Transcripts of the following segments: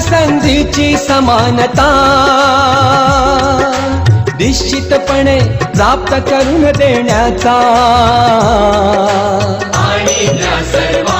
संधीची समानता. निश्चितपणे प्राप्त करून देण्याचा. आणि सर्व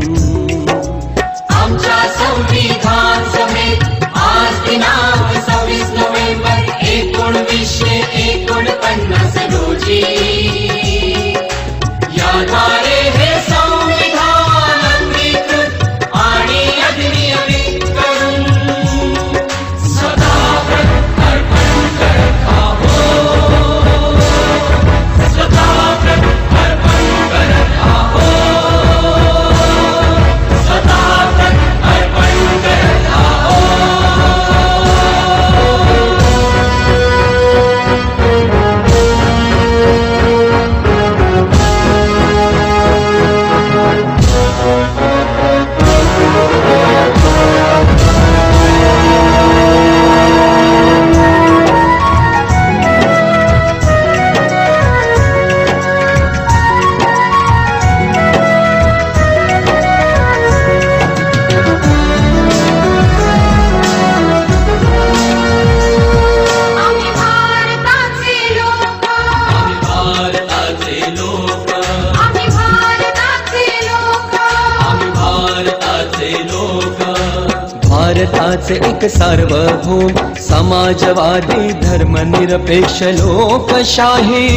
भारताचे एक सार्वभौम समाजवादी धर्मनिरपेक्ष लोकशाही.